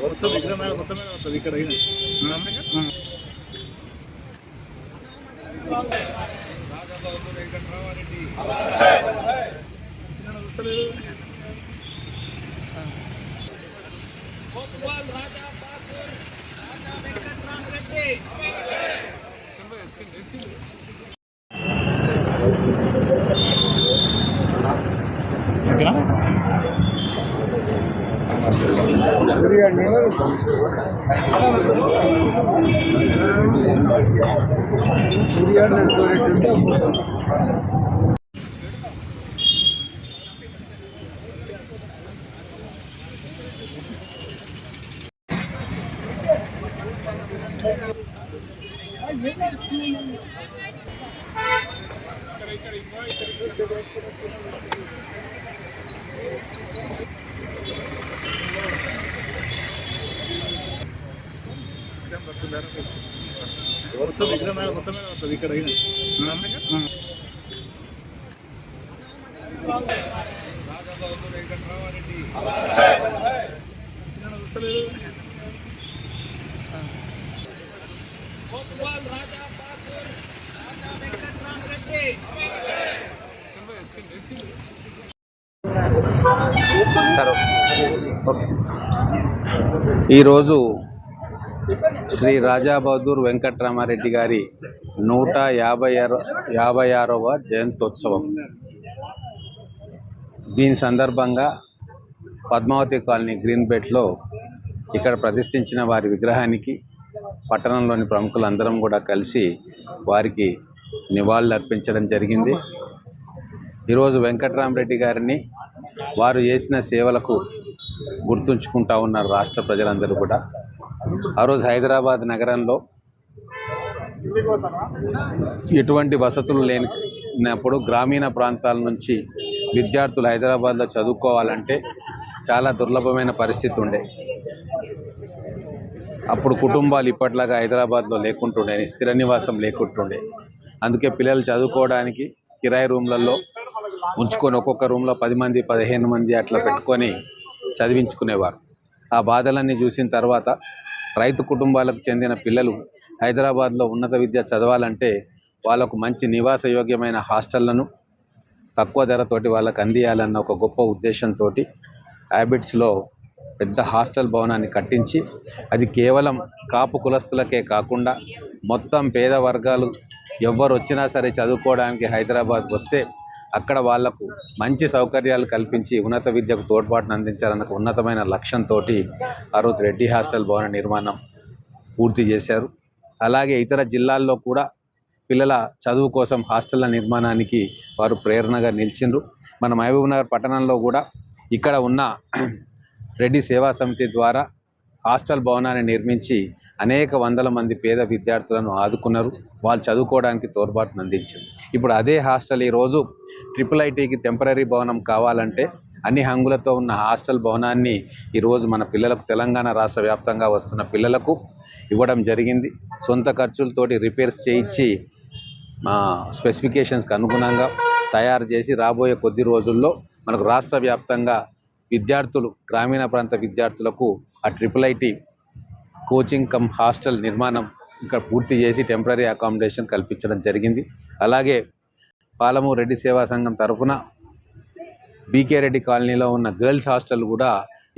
మొత్తం విగ్రహం మొత్తం వస్తుంది ఇక్కడ అయినా మొత్తం విగ్రహం మీద మొత్తం మీద వస్తుంది ఇక్కడ అయినా ఈరోజు శ్రీ రాజా బహదూర్ వెంకట్రామారెడ్డి గారి నూట యాభై ఆరు యాభై ఆరవ జయంతోత్సవం. దీని సందర్భంగా పద్మావతి కాలనీ గ్రీన్బెట్లో ఇక్కడ ప్రతిష్ఠించిన వారి విగ్రహానికి పట్టణంలోని ప్రముఖులందరం కూడా కలిసి వారికి నివాళులు అర్పించడం జరిగింది. ఈరోజు వెంకట్రామరెడ్డి గారిని వారు చేసిన సేవలకు గుర్తుంచుకుంటా ఉన్నారు రాష్ట్ర ప్రజలందరూ కూడా. ఆ రోజు హైదరాబాద్ నగరంలో ఎటువంటి వసతులు లేనప్పుడు గ్రామీణ ప్రాంతాల నుంచి విద్యార్థులు హైదరాబాద్లో చదువుకోవాలంటే చాలా దుర్లభమైన పరిస్థితి ఉండే. అప్పుడు కుటుంబాలు ఇప్పట్లాగా హైదరాబాద్లో లేకుంటుండే స్థిర నివాసం లేకుంటుండే. అందుకే పిల్లలు చదువుకోవడానికి కిరాయి రూమ్లలో ఉంచుకొని ఒక్కొక్క రూమ్లో పది మంది పదిహేను మంది అట్లా పెట్టుకొని చదివించుకునేవారు. ఆ బాధలన్నీ చూసిన తర్వాత రైతు కుటుంబాలకు చెందిన పిల్లలు హైదరాబాద్లో ఉన్నత విద్య చదవాలంటే వాళ్ళకు మంచి నివాస యోగ్యమైన హాస్టళ్ళను తక్కువ ధరతోటి వాళ్ళకు అందియాలన్న ఒక గొప్ప ఉద్దేశంతో హ్యాబిట్స్లో పెద్ద హాస్టల్ భవనాన్ని కట్టించి అది కేవలం కాపు కులస్తులకే కాకుండా మొత్తం పేద వర్గాలు ఎవ్వరు వచ్చినా సరే చదువుకోవడానికి హైదరాబాద్ వస్తే అక్కడ వాళ్ళకు మంచి సౌకర్యాలు కల్పించి ఉన్నత విద్యకు తోడ్పాటును అందించాలన్న ఉన్నతమైన లక్ష్యంతో ఆ రోజు రెడ్డి హాస్టల్ భవన నిర్మాణం పూర్తి చేశారు. అలాగే ఇతర జిల్లాల్లో కూడా పిల్లల చదువు కోసం హాస్టళ్ళ నిర్మాణానికి వారు ప్రేరణగా నిలిచిండ్రు. మన మహబూబ్నగర్ పట్టణంలో కూడా ఇక్కడ ఉన్న రెడ్డి సేవా సమితి ద్వారా హాస్టల్ భవనాన్ని నిర్మించి అనేక వందల మంది పేద విద్యార్థులను ఆదుకున్నారు. వాళ్ళు చదువుకోవడానికి తోడ్పాటును అందించింది. ఇప్పుడు అదే హాస్టల్ ఈరోజు ట్రిపుల్ ఐటీకి టెంపరీ భవనం కావాలంటే అన్ని హంగులతో ఉన్న హాస్టల్ భవనాన్ని ఈరోజు మన పిల్లలకు తెలంగాణ రాష్ట్ర వ్యాప్తంగా వస్తున్న పిల్లలకు ఇవ్వడం జరిగింది. సొంత ఖర్చులతోటి రిపేర్స్ చేయించి మా స్పెసిఫికేషన్స్కి అనుగుణంగా తయారు చేసి రాబోయే కొద్ది రోజుల్లో మనకు రాష్ట్ర వ్యాప్తంగా విద్యార్థులు గ్రామీణ ప్రాంత విద్యార్థులకు ఆ triple IT coaching cum hostel నిర్మాణం ఇక్కడ పూర్తి చేసి టెంపరీ అకామిడేషన్ కల్పించడం జరిగింది. అలాగే పాలమూరు రెడ్డి సేవా సంఘం తరఫున బీకే రెడ్డి కాలనీలో ఉన్న గర్ల్స్ హాస్టల్ కూడా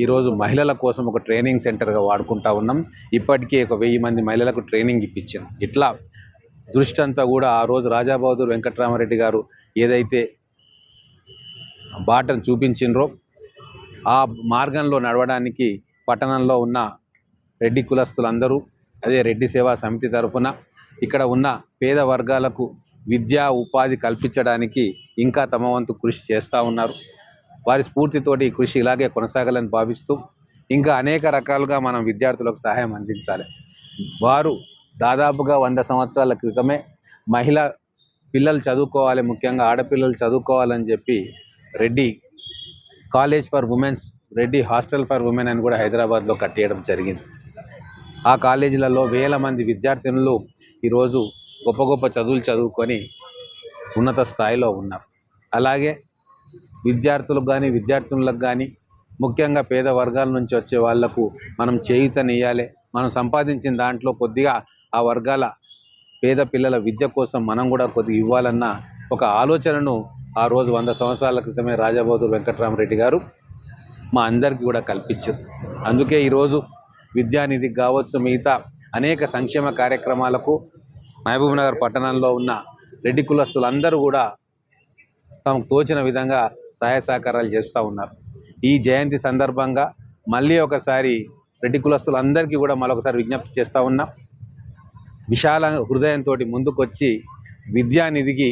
ఈరోజు మహిళల కోసం ఒక ట్రైనింగ్ సెంటర్గా వాడుకుంటా ఉన్నాం. ఇప్పటికే ఒక వెయ్యి మంది మహిళలకు ట్రైనింగ్ ఇప్పించాం. ఇట్లా దృష్టి అంతా కూడా ఆ రోజు రాజాబహదూర్ వెంకటరామరెడ్డి గారు ఏదైతే బాటను చూపించిండ్రో ఆ మార్గంలో నడవడానికి పట్టణంలో ఉన్న రెడ్డి కులస్తులందరూ అదే రెడ్డి సేవా సమితి తరపున ఇక్కడ ఉన్న పేద వర్గాలకు విద్యా ఉపాధి కల్పించడానికి ఇంకా తమ వంతు కృషి చేస్తూ ఉన్నారు. వారి స్ఫూర్తితోటి ఈ కృషి ఇలాగే కొనసాగాలని భావిస్తూ ఇంకా అనేక రకాలుగా మనం విద్యార్థులకు సహాయం అందించాలి. వారు దాదాపుగా వంద సంవత్సరాల క్రితమే మహిళ పిల్లలు చదువుకోవాలి ముఖ్యంగా ఆడపిల్లలు చదువుకోవాలని చెప్పి Reddy college for womens Reddy hostel for women అని కూడా హైదరాబాద్లో కట్టేయడం జరిగింది. ఆ కాలేజీలలో వేల మంది విద్యార్థినులు ఈరోజు గొప్ప గొప్ప చదువులు చదువుకొని ఉన్నత స్థాయిలో ఉన్నారు. అలాగే విద్యార్థులకు కానీ విద్యార్థినులకు కానీ ముఖ్యంగా పేద వర్గాల నుంచి వచ్చే వాళ్ళకు మనం చేయుతనియాలి మనం సంపాదించిన దాంట్లో కొద్దిగా ఆ వర్గాల పేద పిల్లల విద్య కోసం మనం కూడా కొద్దిగా ఇవ్వాలన్న ఒక ఆలోచనను ఆ రోజు వంద సంవత్సరాల క్రితమే రాజబౌదూర్ వెంకటరామరెడ్డి గారు మా అందరికీ కూడా కల్పించారు అందుకే ఈరోజు విద్యానిధి కావచ్చు మిగతా అనేక సంక్షేమ కార్యక్రమాలకు మహబూబ్నగర్ పట్టణంలో ఉన్న రెడ్డి కులస్తులందరూ కూడా తమకు తోచిన విధంగా సహాయ సహకారాలు చేస్తూ ఉన్నారు. ఈ జయంతి సందర్భంగా మళ్ళీ ఒకసారి రెడ్డి కులస్తులందరికీ కూడా మరొకసారి విజ్ఞప్తి చేస్తూ ఉన్నాం. విశాల హృదయంతో ముందుకొచ్చి విద్యానిధికి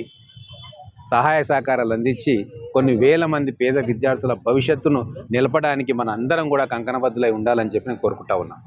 సహాయ సహకారాలు అందించి కొన్ని వేల మంది పేద విద్యార్థుల భవిష్యత్తును నిలపడానికి మన అందరం కూడా కంకణబద్దులై ఉండాలని చెప్పి నేను కోరుకుంటా ఉన్నాను.